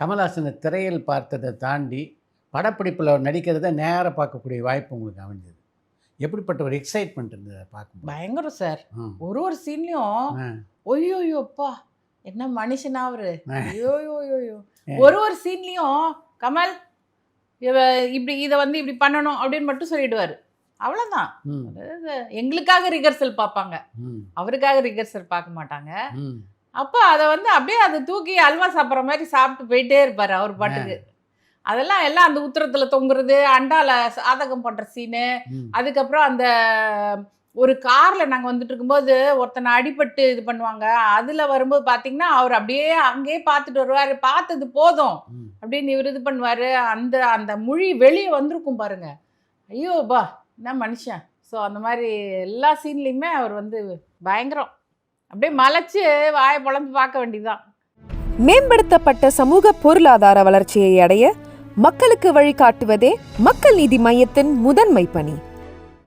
கமல்ஹாசனை திரையில் பார்த்ததை தாண்டி படப்பிடிப்பில் நடிக்கிறத நேராக பார்க்கக்கூடிய வாய்ப்பு உங்களுக்கு அமைஞ்சது. எப்படிப்பட்ட ஒரு எக்ஸைட்மெண்ட் இருந்தது பார்க்கும்போது? பயங்கரம் சார். ஒரு ஒரு சீன்லயும். ஒய்யோயோப்பா என்ன மனுஷனா அவரு. ஐயோயோயோ. ஒரு ஒரு சீன்லயும் கமல் இப்படி இதை வந்து இப்படி பண்ணணும் அப்படின்னு மட்டும் சொல்லிடுவாரு. அதாவது எங்களுக்காக ரிகர்சல் பார்ப்பாங்க. அவருக்காக ரிகர்சல் பார்க்க மாட்டாங்க. அப்போ அதை வந்து அப்படியே அதை தூக்கி அல்வா சாப்பிட்ற மாதிரி சாப்பிட்டு போயிட்டே இருப்பாரு அவர் பாட்டுக்கு. அதெல்லாம் எல்லாம் அந்த உத்தரத்துல தொங்குறது அண்டால சாதகம் பண்ற சீனு. அதுக்கப்புறம் அந்த ஒரு கார்ல நாங்க வந்துட்டு இருக்கும்போது ஒருத்தனை அடிபட்டு இது பண்ணுவாங்க. அதுல வரும்போது பாத்தீங்கன்னா அவர் அப்படியே அங்கேயே பார்த்துட்டு வருவாரு. பார்த்தது போதும். அப்படின்னு இவர் இது பண்ணுவாரு. அந்த அந்த மொழி வெளியே வந்திருக்கும் பாருங்க. ஐயோ பா என்ன மனுஷன்? ஸோ அந்த மாதிரி எல்லா சீன்லையுமே அவர் வந்து பயங்கரம். அப்படியே மலைச்சு வாயை பொழந்து பார்க்க வேண்டியதுதான். மேம்படுத்தப்பட்ட சமூக பொருளாதார வளர்ச்சியை அடைய மக்களுக்கு வழிகாட்டுவதே மக்கள் நீதி மையத்தின் முதன்மை பணி.